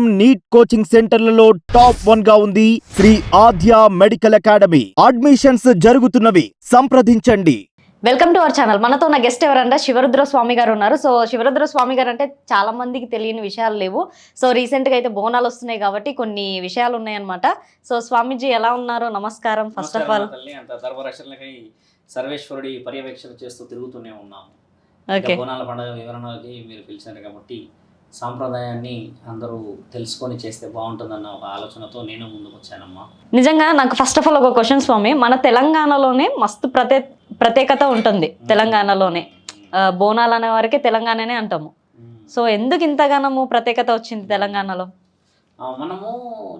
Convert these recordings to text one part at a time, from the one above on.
Neat coaching సెంటర్లలో top వన్గా ఉంది Shri Aadya medical academy admissions జరుగుతున్నవి. సంప్రదించండి. వెల్కమ్ టు అవర్ ఛానల్ మనతో ఉన్న గెస్ట్ ఎవరంటే శివరుద్ర స్వామి గారు ఉన్నారు. సో శివరుద్ర స్వామి గారు అంటే చాలా మందికి తెలియని విషయాలు లేవు. సో రీసెంట్గా అయితే బోనాలు వస్తున్నాయి కాబట్టి కొన్ని విషయాలు ఉన్నాయన్నమాట. సో స్వామీజీ ఎలా ఉన్నారు? నమస్కారం. ఫస్ట్ ఆఫ్ ఆల్ ధర్మరక్షణలకై సర్వేశ్వరుడి పర్యవేక్షణ చేస్తూ తిరుగుతూనే ఉన్నాము. బోనాల పండుగ వివరణకి మీరు పిలిచారు కాబట్టి సాంప్రదాయాన్ని అందరూ తెలుసుకొని చేస్తే బాగుంటుందన్న ఒక ఆలోచనతో నేను ముందుకు వచ్చానమ్మా నిజంగా నాకు ఫస్ట్ ఆఫ్ ఆల్ ఒక క్వశ్చన్ స్వామి మన తెలంగాణలోనే మస్తు ప్రత్యే ప్రత్యేకత ఉంటుంది తెలంగాణలోనే. బోనాలు అనే వారికి తెలంగాణనే అంటాము. సో ఎందుకు ఇంతగానము ప్రత్యేకత వచ్చింది తెలంగాణలో? మనము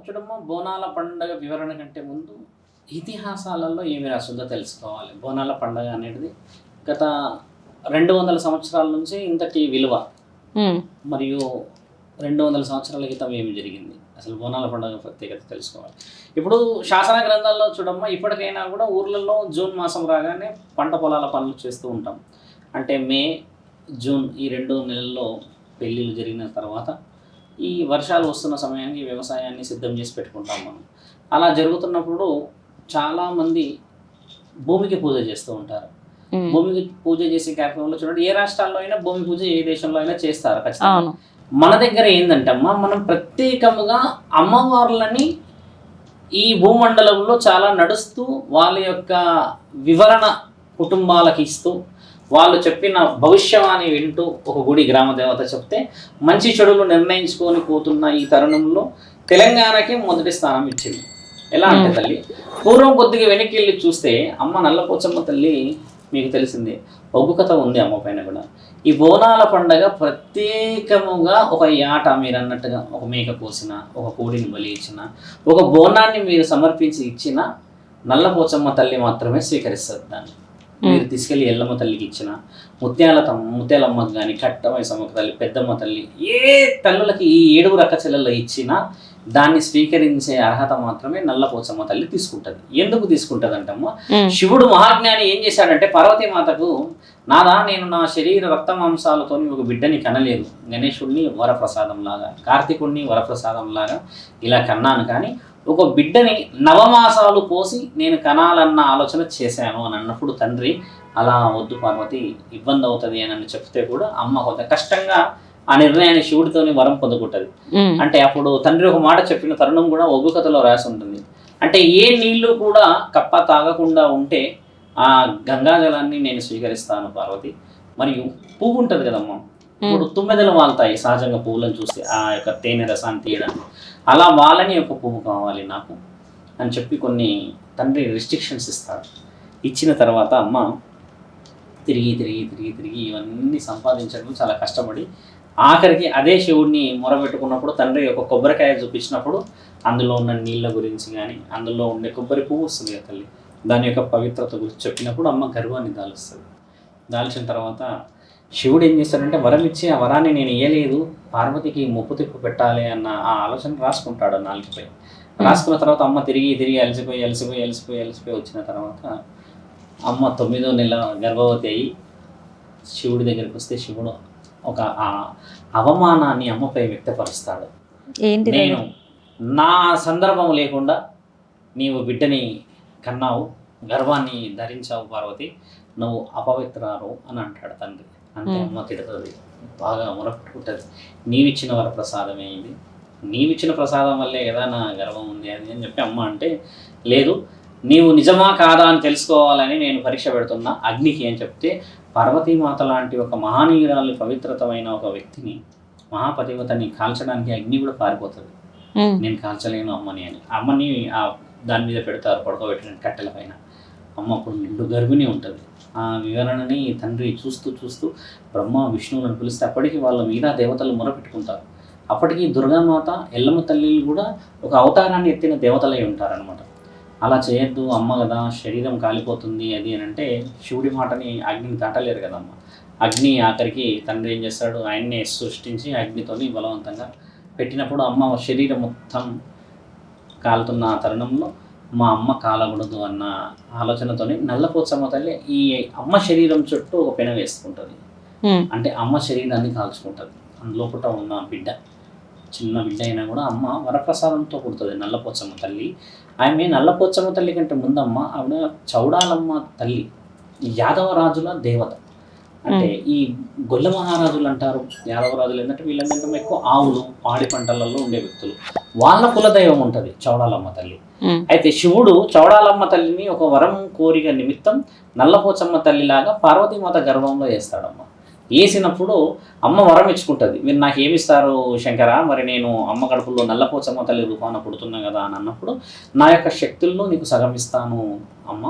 చూడమ్మా బోనాల పండుగ వివరణ కంటే ముందు ఇతిహాసాలలో ఏమి రాసిందో తెలుసుకోవాలి. బోనాల పండుగ అనేది గత రెండు వందల సంవత్సరాల నుంచి ఇంతటి విలువ. మరియు రెండు వందల సంవత్సరాల క్రితం ఏమి జరిగింది? అసలు బోనాల పండుగ ప్రత్యేకత తెలుసుకోవాలి. ఇప్పుడు శాసన గ్రంథాల్లో చూడమ్మా ఇప్పటికైనా కూడా ఊర్లలో జూన్ మాసం రాగానే పంట పొలాల పనులు చేస్తూ ఉంటాం. అంటే మే జూన్ ఈ రెండు నెలల్లో పెళ్ళిళ్ళు జరిగిన తర్వాత ఈ వర్షాలు వస్తున్న సమయానికి వ్యవసాయాన్ని సిద్ధం చేసి పెట్టుకుంటాం మనం. అలా జరుగుతున్నప్పుడు చాలామంది భూమికి పూజ చేస్తూ ఉంటారు. భూమికి పూజ చేసే కార్యక్రమంలో చూడండి ఏ రాష్ట్రాల్లో అయినా భూమి పూజ ఏ దేశంలో అయినా చేస్తారు ఖచ్చితంగా. మన దగ్గర ఏంటంటే అమ్మా మనం ప్రత్యేకముగా అమ్మవార్లని ఈ భూమండలంలో చాలా నడుస్తూ వాళ్ళ యొక్క వివరణ కుటుంబాలకు ఇస్తూ వాళ్ళు చెప్పిన భవిష్యవాణి వింటూ ఒక గుడి గ్రామ దేవత చెప్తే మంచి చెడులు నిర్ణయించుకొని పోతున్న ఈ తరుణంలో తెలంగాణకి మొదటి స్థానం ఇచ్చింది. ఎలా అంటే మ్మ్. తల్లి పూర్వం కొద్దిగా వెనక్కి వెళ్ళి చూస్తే అమ్మ నల్లపోచమ్మ తల్లి మీకు తెలిసిందే. ఒగ్గు కథ ఉంది అమ్మ పైన కూడా. ఈ బోనాల పండగ ప్రత్యేకముగా ఒక యాట మీరు అన్నట్టుగా ఒక మేక కోసిన ఒక కోడిని బలి ఇచ్చిన ఒక బోనాన్ని మీరు సమర్పించి ఇచ్చిన నల్లపోచమ్మ తల్లి మాత్రమే స్వీకరిస్తుంది దాన్ని. మీరు తీసుకెళ్ళి ఎల్లమ్మ తల్లికి ఇచ్చిన ముత్యాల ముత్యాలమ్మకి కానీ కట్టమైసమ్మకి తల్లి పెద్దమ్మ తల్లి ఏ తల్లులకి ఈ ఏడుగురు అక్క చెల్లెల్లో ఇచ్చినా దాన్ని స్వీకరించే అర్హత మాత్రమే నల్లపోచమ్మ తల్లి తీసుకుంటది. ఎందుకు తీసుకుంటది అంటమ్మా శివుడు మహాజ్ఞాని ఏం చేశాడంటే పార్వతీమాతకు నాదా నేను నా శరీర రక్త మాంసాలతో ఒక బిడ్డని కనలేదు. గణేశుడిని వరప్రసాదం లాగా కార్తీకుడిని వరప్రసాదం లాగా ఇలా కన్నాను కానీ ఒక బిడ్డని నవమాసాలు పోసి నేను కనాలన్న ఆలోచన చేశాను అని అన్నప్పుడు తండ్రి అలా వద్దు పార్వతి ఇబ్బంది అవుతుంది అని చెప్తే కూడా అమ్మ కొంత కష్టంగా ఆ నిర్ణయాన్ని శివుడితోని వరం పొందుకుంటుంది. అంటే అప్పుడు తండ్రి ఒక మాట చెప్పిన తరుణం కూడా ఒగ్గు కథలో రాసి ఉంటుంది అంటే ఏ నీళ్ళు కూడా కప్ప తాగకుండా ఉంటే ఆ గంగా జలాన్ని నేను స్వీకరిస్తాను పార్వతి. మరియు పువ్వు ఉంటుంది కదమ్మా. ఇప్పుడు తుమ్మెదలు వాళ్తాయి సహజంగా పువ్వులను చూస్తే. ఆ యొక్క తేనె రసాన్ని తీయడానికి అలా వాళ్ళని ఒక పువ్వు కావాలి నాకు అని చెప్పి కొన్ని తండ్రి రిస్ట్రిక్షన్స్ ఇస్తాడు ఇచ్చిన తర్వాత అమ్మ తిరిగి తిరిగి తిరిగి తిరిగి ఇవన్నీ సంపాదించడం చాలా కష్టపడి ఆఖరికి అదే శివుడిని మొరబెట్టుకున్నప్పుడు తండ్రి ఒక కొబ్బరికాయ చూపించినప్పుడు అందులో ఉన్న నీళ్ళ గురించి కానీ అందులో ఉండే కొబ్బరి పువ్వు వస్తుంది కదా తల్లి. దాని యొక్క పవిత్రత గురించి చెప్పినప్పుడు అమ్మ గర్వాన్ని దాలుస్తుంది. దాల్చిన తర్వాత శివుడు ఏం చేస్తాడంటే వరం ఇచ్చి ఆ వరాన్ని నేను ఇయ్యలేదు. పార్వతికి ముప్పు తిప్పు పెట్టాలి అన్న ఆ ఆలోచన రాసుకుంటాడు నాలుగుపై. రాసుకున్న తర్వాత అమ్మ తిరిగి తిరిగి అలసిపోయి అలసిపోయి అలసిపోయి అలసిపోయి వచ్చిన తర్వాత అమ్మ తొమ్మిదో నెల గర్భవతి అయ్యి శివుడి దగ్గరికి వస్తే శివుడు ఒక ఆ అవమానాన్ని అమ్మపై వ్యక్తపరుస్తాడు. ఏంటి నేను నా సందర్భం లేకుండా నీవు బిడ్డని కన్నావు గర్వాన్ని ధరించావు పార్వతి నువ్వు అపవిత్రారు అని అంటాడు తండ్రి. అంటే మ్మ్. అమ్మ తిడుతుంది బాగా మొరపెట్టుకుంటుంది. నీవిచ్చిన వర ప్రసాదమే ఇది. నీవిచ్చిన ప్రసాదం వల్లే కదా నా గర్వం ఉంది అది అని చెప్పి అమ్మ అంటే లేదు నీవు నిజమా కాదా అని తెలుసుకోవాలని నేను పరీక్ష పెడుతున్నా అగ్నికి అని చెప్తే పార్వతీమాత లాంటి ఒక మహానీయురాలి పవిత్రతమైన ఒక వ్యక్తిని మహాపతివతని కాల్చడానికి అగ్ని కూడా పారిపోతుంది. నేను కాల్చలేను అమ్మని అని. అమ్మని ఆ దాని మీద పెడతారు పడుకోబెట్టిన కట్టెల పైన. అమ్మ అప్పుడు నిండు గర్భిణి ఉంటుంది. ఆ వివరణని తండ్రి చూస్తూ చూస్తూ బ్రహ్మ విష్ణువులను పిలిస్తే అప్పటికి వాళ్ళ మీద దేవతలు మొరపెట్టుకుంటారు అప్పటికి దుర్గామాత ఎల్లమ్మ తల్లిలు కూడా ఒక అవతారాన్ని ఎత్తిన దేవతలై ఉంటారనమాట అలా చేయొద్దు అమ్మ కదా శరీరం కాలిపోతుంది అది అని అంటే శివుడి మాటని అగ్నిని దాటలేరు కదమ్మ అగ్ని ఆఖరికి తండ్రి ఏం చేస్తాడు? ఆయన్నే సృష్టించి అగ్నితోని బలవంతంగా పెట్టినప్పుడు అమ్మ శరీరం మొత్తం కాలుతున్న ఆ తరుణంలో మా అమ్మ కాలకూడదు అన్న ఆలోచనతోని నల్లపోచమ్మ తల్లి ఈ అమ్మ శరీరం చుట్టూ ఒక పెన వేసుకుంటుంది. అంటే అమ్మ శరీరాన్ని కాల్చుకుంటుంది. అందులోపట ఉన్న బిడ్డ చిన్న బిడ్డ అయినా కూడా అమ్మ వరప్రసాదంతో పుడుతుంది నల్లపోచమ్మ తల్లి. ఆమె నల్లపోచమ్మ తల్లి కంటే ముందమ్మ ఆవిడ చౌడాలమ్మ తల్లి యాదవ రాజుల దేవత. అంటే ఈ గొల్ల మహారాజులు అంటారు యాదవ రాజులు ఏంటంటే వీళ్ళంటే ఎక్కువ ఆవులు పాడి పంటలలో ఉండే వ్యక్తులు. వాళ్ళ కులదైవం ఉంటుంది చౌడాలమ్మ తల్లి. అయితే శివుడు చౌడాలమ్మ తల్లిని ఒక వరం కోరిక నిమిత్తం నల్లపోచమ్మ తల్లిలాగా పార్వతీమాత గర్భంలో వేస్తాడమ్మ. వేసినప్పుడు అమ్మ వరం ఇచ్చుకుంటుంది. మీరు నాకు ఏమిస్తారు శంకర? మరి నేను అమ్మ కడుపులో నల్లపోచమ్మ తల్లి రూపాన పుడుతున్నా కదా అని అన్నప్పుడు నా యొక్క శక్తుల్లో నీకు సగం ఇస్తాను అమ్మ.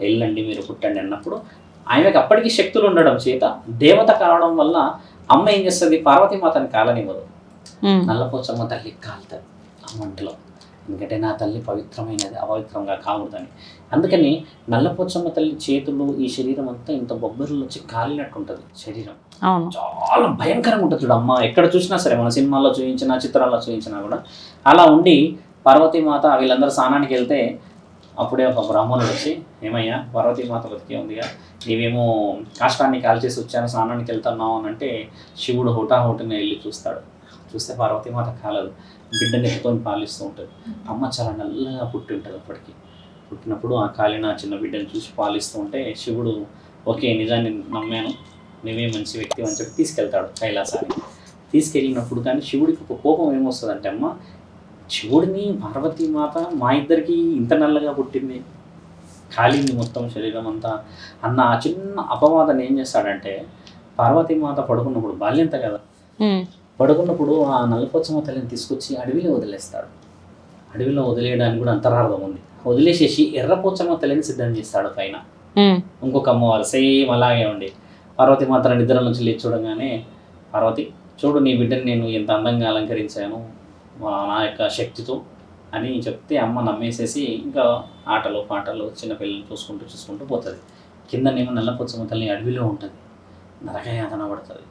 వెళ్ళండి మీరు పుట్టండి అన్నప్పుడు ఆమెకు అప్పటికి శక్తులు ఉండడం చేత దేవత కావడం వల్ల అమ్మ ఏం చేస్తుంది? పార్వతీమాతని కాలనివ్వదు. నల్లపోచమ్మ తల్లి కాలుతుంది ఆ మంటలో. ఎందుకంటే నా తల్లి పవిత్రమైనది అపవిత్రంగా కాకూడదని. అందుకని నల్లపోచమ్మ తల్లి చేతులు ఈ శరీరం అంతా ఇంత బొబ్బర్లు వచ్చి కాలినట్టు ఉంటుంది శరీరం చాలా భయంకరంగా ఉంటుంది చూడు అమ్మ. ఎక్కడ చూసినా సరే మన సినిమాల్లో చూపించినా చిత్రాల్లో చూపించినా కూడా అలా ఉండి పార్వతీమాత వీళ్ళందరూ స్నానానికి వెళ్తే అప్పుడే ఒక బ్రాహ్మణుడు వచ్చి ఏమయ్యా పార్వతీమాత బతికే ఉందిగా. నీవేమో కాష్టాన్ని కాల్చేసి వచ్చాను స్నానానికి వెళ్తున్నావు అని అంటే శివుడు హుటాహుటిన వెళ్ళి చూస్తాడు. చూస్తే పార్వతీమాత కాలదు. బిడ్డని ఎత్తుకొని పాలిస్తూ ఉంటుంది అమ్మ చాలా నల్లగా పుట్టి ఉంటుంది అప్పటికి. పుట్టినప్పుడు ఆ కాలిన చిన్న బిడ్డని చూసి పాలిస్తూ ఉంటే శివుడు ఓకే నిజాన్ని నమ్మాను. నువ్వే మంచి వ్యక్తి అని చెప్పి తీసుకెళ్తాడు కైలాసానికి. తీసుకెళ్ళినప్పుడు కానీ శివుడికి ఒక కోపం ఏమొస్తుందంటే అమ్మ శివుడిని పార్వతీ మాత మా ఇద్దరికి ఇంత నల్లగా పుట్టింది. కాలింది మొత్తం శరీరం అంతా. అన్న ఆ చిన్న అపవాదం ఏం చేస్తాడంటే పార్వతీమాత పడుకున్నప్పుడు బాల్యంత కదా. పడుకున్నప్పుడు ఆ నల్లపోచమ్మ తల్లిని తీసుకొచ్చి అడవిలో వదిలేస్తాడు. అడవిలో వదిలేయడానికి కూడా అంతరార్థం ఉంది. వదిలేసేసి ఎర్రపోచమ్మ తల్లిని సిద్ధం చేస్తాడు పైన. ఇంకొక అమ్మవారు సేమ్ అలాగే ఉండి. పార్వతి మాత్రం నిద్ర నుంచి లేచి చూడగానే పార్వతి చూడు నీ బిడ్డని నేను ఎంత అందంగా అలంకరించాను నా యొక్క శక్తితో అని చెప్తే అమ్మ నమ్మేసేసి ఇంకా ఆటలు పాటలు చిన్న పిల్లలు చూసుకుంటూ చూసుకుంటూ పోతుంది. కిందనేమో నల్లపోచమ్మ తల్లి అడవిలో ఉంటుంది. నరకయాతన పడుతుంది.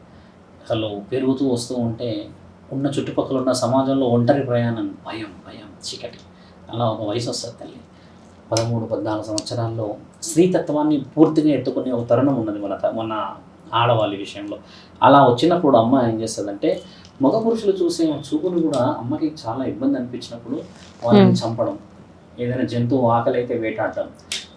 అసలు పెరుగుతూ వస్తూ ఉంటే ఉన్న చుట్టుపక్కల ఉన్న సమాజంలో ఒంటరి ప్రయాణం భయం భయం చీకటి. అలా ఒక వయసు వస్తుంది తల్లి. పదమూడు పద్నాలుగు సంవత్సరాల్లో స్త్రీతత్వాన్ని పూర్తిగా ఎత్తుకునే ఒక తరుణం ఉన్నది మన మన ఆడవాళ్ళ విషయంలో. అలా వచ్చినప్పుడు అమ్మ ఏం చేస్తుందంటే మగ పురుషులు చూసే చూపులు కూడా అమ్మకి చాలా ఇబ్బంది అనిపించినప్పుడు వాళ్ళని. చంపడం. ఏదైనా జంతువు ఆకలి అయితే వేటాడటం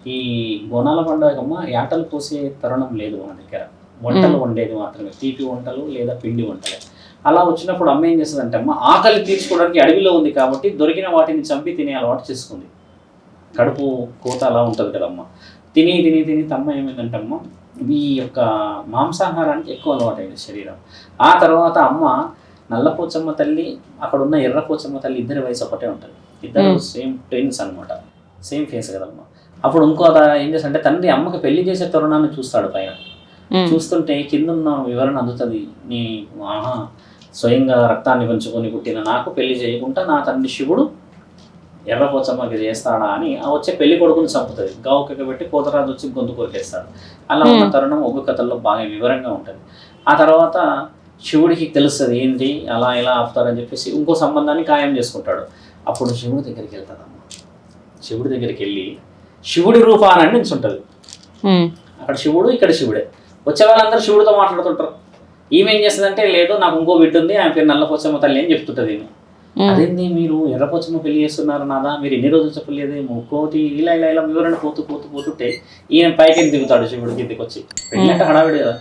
ఈ బోనాల పండుగ అమ్మ యాటలు కోసే తరుణం లేదు మన దగ్గర. వంటలు. వండేది మాత్రమే. తీపి వంటలు లేదా పిండి వంటలే. అలా వచ్చినప్పుడు అమ్మ ఏం చేస్తుందంటే అమ్మ ఆకలి తీర్చుకోవడానికి అడవిలో ఉంది కాబట్టి దొరికిన వాటిని చంపి తినే అలవాటు చేసుకుంది. కడుపు కోత అలా ఉంటుంది కదమ్మ. తిని తిని తిని తమ్మ ఏమైందంటే అమ్మ ఈ యొక్క మాంసాహారానికి ఎక్కువ అలవాటైంది శరీరం. ఆ తర్వాత అమ్మ నల్లపోచమ్మ తల్లి అక్కడ ఉన్న ఎర్రపోచమ్మ తల్లి ఇద్దరి వయసు ఒకటే ఉంటుంది. ఇద్దరు. సేమ్ ట్విన్స్ అనమాట సేమ్ ఫేస్ కదమ్మ. అప్పుడు ఇంకో ఏం చేస్తాడంటే తండ్రి అమ్మకి పెళ్ళి చేసే తరుణాన్ని చూస్తాడు పైన. చూస్తుంటే కింద ఉన్న వివరణ అందుతుంది. నీ ఆహా స్వయంగా రక్తాన్ని పంచుకొని పుట్టిన నాకు పెళ్ళి చేయకుండా నా తండ్రి శివుడు ఎర్రపోచమ్మకి చేస్తాడా అని వచ్చే పెళ్ళి కొడుకుని చంపుతుంది. గావుకి పెట్టి కోతరాజు వచ్చి గొంతు కొరికేస్తాడు. అలా ఉన్న. తరుణం ఒగ్గు కథల్లో బాగా వివరంగా ఉంటుంది. ఆ తర్వాత శివుడికి తెలుస్తుంది ఏంటి అలా ఇలా ఆపుతారని చెప్పేసి ఇంకో సంబంధాన్ని ఖాయం చేసుకుంటాడు. అప్పుడు శివుడి దగ్గరికి వెళ్తాడమ్మ శివుడి దగ్గరికి వెళ్ళి శివుడి రూపాన్ని నిల్చుంటుంది ఉమ్, అక్కడ శివుడు ఇక్కడ శివుడే. వచ్చే వాళ్ళందరూ శివుడితో మాట్లాడుతుంటారు. ఈమె ఏం చేస్తుందంటే లేదు నాకు ఇంకో బిడ్డ ఉంది ఆమె పేరు నల్లపోచమ్మ తల్లి అని చెప్తుంటది ఈమె. అదేంది మీరు ఎర్రపోచమ్మ పెళ్ళి చేస్తున్నారు నాదా మీరు ఎన్ని రోజులు చెప్పలేదు ముక్కోటి ఇలా ఇలా ఇలా వివరణ పోతూ పోతూ పోతుంటే ఈయన పైకి దిగుతాడు శివుడు కిందికి వచ్చి. పెళ్ళి అంటే హడావిడి కదా.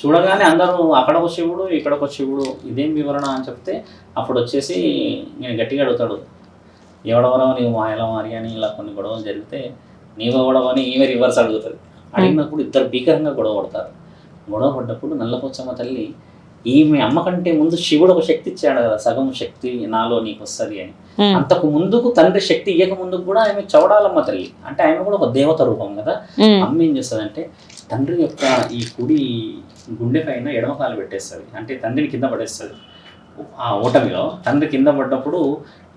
చూడగానే అందరూ అక్కడ ఒక శివుడు ఇక్కడ ఒక శివుడు ఇదేం వివరణ అని చెప్తే అప్పుడు వచ్చేసి నేను గట్టిగా అడుగుతాడు. ఎవడెవరో నీవు మాయల మారి అని ఇలా కొన్ని గొడవలు జరిగితే నీవు గొడవ అని ఈమె రివర్స్ అడుగుతుంది. అడిగినప్పుడు ఇద్దరు భీకరంగా గొడవ పడతారు. గొడవ పడ్డప్పుడు నల్లపోచమ్మ తల్లి ఈమె అమ్మ కంటే ముందు శివుడు ఒక శక్తి ఇచ్చాడు కదా సగం శక్తి నాలో నీకు వస్తుంది అని. అంతకు ముందుకు తండ్రి శక్తి ఇయ్యక ముందుకు కూడా ఆమె చౌడాలమ్మ తల్లి. అంటే ఆమె కూడా ఒక దేవత రూపం కదా. అమ్మ ఏం చేస్తుందంటే తండ్రి యొక్క ఈ కుడి గుండె పైన ఎడమ కాలు పెట్టేస్తుంది. అంటే తండ్రిని కింద పడేస్తుంది. ఆ ఓటమిలో తండ్రి కింద పడ్డప్పుడు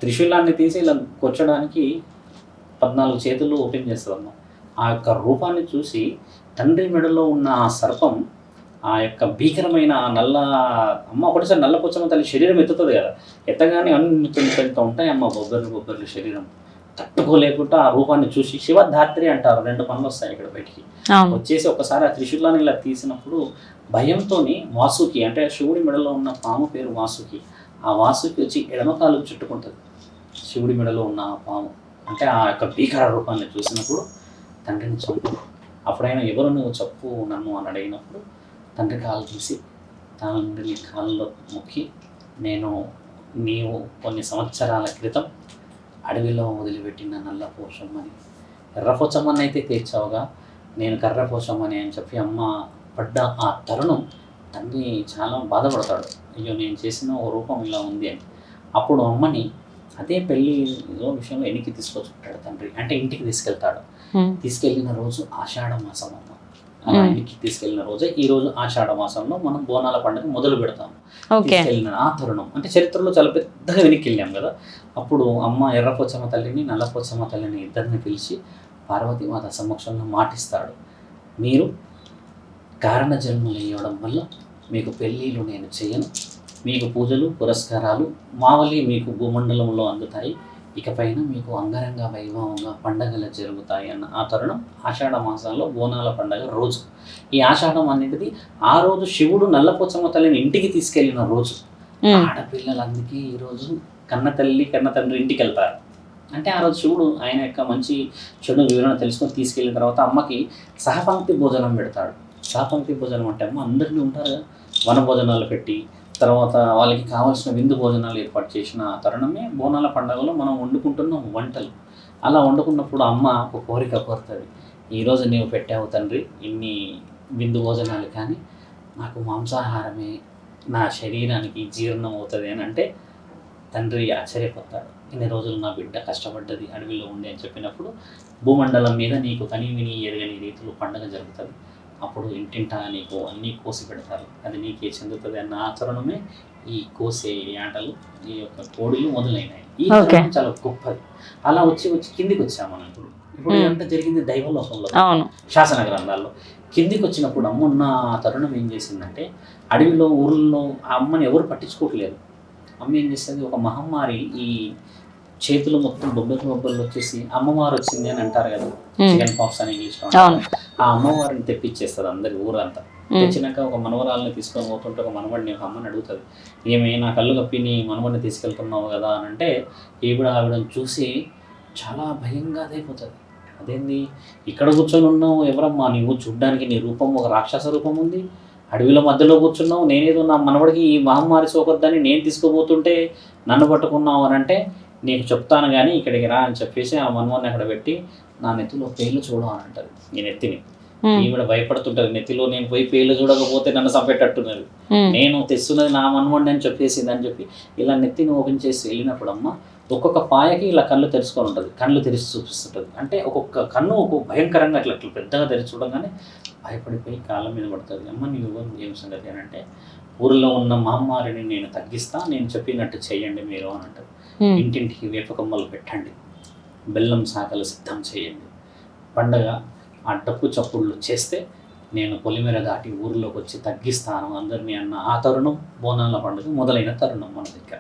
త్రిశూలాన్ని తీసి ఇలా కొచ్చడానికి పద్నాలుగు చేతులు ఓపెన్ చేస్తుందమ్మ. ఆ యొక్క రూపాన్ని చూసి తండ్రి మెడలో ఉన్న ఆ సర్పం ఆ యొక్క భీకరమైన ఆ నల్ల అమ్మ ఒకటిసారి నల్ల పొచ్చమ్మ తల్లి శరీరం ఎత్తుతుంది కదా. ఎత్తగానే అన్ని పెద్ద ఉంటాయి. అమ్మ బొబ్బర్లు బొబ్బర్లు శరీరం తట్టుకోలేకుండా ఆ రూపాన్ని చూసి శివధాత్రి అంటారు. రెండు పనులు వస్తాయి ఇక్కడ బయటికి. వచ్చేసి ఒకసారి ఆ త్రిశూలాన్ని ఇలా తీసినప్పుడు భయంతో వాసుకి అంటే శివుడి మెడలో ఉన్న పాము పేరు వాసుకి ఆ వాసుకి వచ్చి ఎడమ కాలు చుట్టుకుంటుంది. శివుడి మెడలో ఉన్న ఆ పాము. అంటే ఆ యొక్క భీకర రూపాన్ని చూసినప్పుడు తండ్రిని చంపు. అప్పుడైనా ఎవరు నువ్వు చెప్పు నన్ను అని అడిగినప్పుడు తండ్రి కాలు చూసి తండ్రి కాళ్ళలో మొక్కి నేను నీవు కొన్ని సంవత్సరాల క్రితం అడవిలో వదిలిపెట్టిన నల్ల పోషమ్మని ఎర్ర పోచమ్మని అయితే తీర్చావుగా నేను కర్ర పోషమ్మని అని చెప్పి అమ్మ పడ్డ ఆ తరుణం తండ్రి చాలా బాధపడతాడు. అయ్యో నేను చేసిన ఓ రూపం ఇలా ఉంది అని. అప్పుడు అమ్మని అదే పెళ్ళిలో విషయంలో ఎన్నికి తీసుకొచ్చుకుంటాడు తండ్రి. అంటే ఇంటికి తీసుకెళ్తాడు. తీసుకెళ్ళిన రోజు ఆషాఢ మాసం అమ్మ ఇంటికి తీసుకెళ్ళిన రోజే ఈ రోజు ఆషాఢ మాసంలో మనం బోనాల పండుగ మొదలు పెడతాం. ఓకే. తీసుకెళ్ళిన ఆ తరుణం. అంటే చరిత్రలో చాలా పెద్దగా వెనక్కి వెళ్ళాం కదా. అప్పుడు అమ్మ ఎర్రపోచమ్మ తల్లిని నల్లపోచమ్మ తల్లిని ఇద్దరిని పిలిచి పార్వతీమాత సమక్షంలో మాటిస్తాడు. మీరు కారణ జన్మలు ఇవ్వడం వల్ల మీకు పెళ్ళిళ్ళు నేను చేయను. మీకు పూజలు పురస్కారాలు మావలి మీకు భూమండలంలో అందుతాయి. ఇకపైన మీకు అంగరంగ వైభవంగా పండగలు జరుగుతాయి అన్న ఆ తరుణం ఆషాఢ మాసంలో బోనాల పండగ రోజు. ఈ ఆషాఢం అనేది ఆ రోజు శివుడు నల్లపోచమ్మ తల్లిని ఇంటికి తీసుకెళ్ళిన రోజు. ఉమ్. ఆడపిల్లలు అందుకే ఈరోజు కన్న తల్లి కన్న తండ్రి ఇంటికి వెళ్తారు. అంటే ఆ రోజు శివుడు ఆయన యొక్క మంచి చెడు వివరణ తెలుసుకొని తీసుకెళ్ళిన తర్వాత అమ్మకి సహపంక్తి భోజనం పెడతాడు. సహపంక్తి భోజనం అంటే అమ్మ అందరినీ ఉంటారు కదా వన భోజనాలు పెట్టి తర్వాత వాళ్ళకి కావాల్సిన విందు భోజనాలు ఏర్పాటు చేసిన తరుణమే బోనాల పండుగలో మనం వండుకుంటున్న వంటలు. అలా వండుకున్నప్పుడు అమ్మ ఒక కోరిక కోరుతుంది. ఈరోజు నీవు పెట్టావు తండ్రి ఇన్ని విందు భోజనాలు కానీ నాకు మాంసాహారమే నా శరీరానికి జీర్ణం అవుతుంది అని అంటే తండ్రి ఆశ్చర్యపోతాడు. ఇన్ని రోజులు నా బిడ్డ కష్టపడ్డది అడవిలో ఉండి అని చెప్పినప్పుడు భూమండలం మీద నీకు కని విని ఎరగని రీతిలో పండగ జరుగుతుంది. అప్పుడు ఇంటింటా నీకు అన్నీ కోసి పెడతారు. అది నీకే చెందుతుంది అన్న ఆచరణమే ఈ కోసే ఆటలు ఈ యొక్క కోడిలు మొదలైనవి. ఈ చాలా గొప్పది. అలా వచ్చి వచ్చి కిందికి వచ్చాము మనం ఇప్పుడు. ఇప్పుడు. ఇదంతా జరిగింది దైవలోకంలో. శాసన గ్రంథాల్లో. కిందికి వచ్చినప్పుడు అమ్మ ఉన్న ఆ తరుణం ఏం చేసిందంటే అడవిలో ఊర్లలో ఆ అమ్మని ఎవరు పట్టించుకోవట్లేదు. అమ్మ ఏం చేస్తుంది? ఒక మహమ్మారి ఈ చేతులు మొత్తం బొబ్బలు బొబ్బలు వచ్చేసి అమ్మవారు వచ్చింది అని అంటారు కదా. చికెన్ పాక్స్ అని ఇంగ్లీష్లో. ఆ అమ్మవారిని తెప్పించేస్తుంది అందరి ఊరంతా. తెచ్చినాక ఒక మనవరాలని తీసుకొని పోతుంటే ఒక మనవడిని ఒక అమ్మని అడుగుతుంది ఏమి నా కళ్ళు కప్పి నీ మనవడిని తీసుకెళ్తున్నావు కదా అని అంటే ఈవిడ ఆవిడని చూసి చాలా భయంగా అదైపోతుంది. అదేంది? ఇక్కడ కూర్చొని ఉన్నావు ఎవరమ్మా? నీవు చూడ్డానికి నీ రూపం ఒక రాక్షస రూపం ఉంది. అడవిలో మధ్యలో కూర్చున్నావు. నేనేదో నా మనవడికి ఈ మహమ్మారి సోకొద్దని నేను తీసుకుపోతుంటే నన్ను పట్టుకున్నావు అని అంటే నీకు చెప్తాను కానీ ఇక్కడికి రా అని చెప్పేసి ఆ మనవడిని అక్కడ పెట్టి నా నెత్తిలో పేర్లు చూడు అని అంటది ఈ నెత్తిని. ఈవిడ భయపడుతుంటది నెత్తిలో నేను పోయి పేర్లు చూడకపోతే నన్ను చంపేటట్టున్నది ఉమ్. నేను తెస్తున్నది నా మనవండి అని చెప్పేసింది అని చెప్పి ఇలా నెత్తిని ఓపెన్ చేసి వెళ్ళినప్పుడు అమ్మ ఒక్కొక్క పాయకి ఇలా కళ్ళు తెరుచుకొని ఉంటుంది కళ్ళు తెరిచి చూపిస్తుంటుంది అంటే ఒక్కొక్క కన్ను ఒక్కొక్క భయంకరంగా ఇట్లా ఇట్లా పెద్దగా తెరిచి చూడగానే భయపడిపోయి కాళ్ళ మీద పడుతుంది అమ్మ నీ ఎవరు ఏం సంగతి అని అంటే ఊరిలో ఉన్న మహమ్మారిని నేను తగ్గిస్తా నేను చెప్పినట్టు చేయండి మీరు అని అంటారు. ఇంటింటికి వేప కొమ్మలు పెట్టండి. బెల్లం శాఖలు సిద్ధం చేయండి. పండగ ఆ డప్పు చప్పుళ్ళు చేస్తే నేను పొలిమేర దాటి ఊరిలోకి వచ్చి తగ్గిస్తాను. అందరినీ అన్న ఆ తరుణం బోనాల పండుగ మొదలైన తరుణం మన దగ్గర.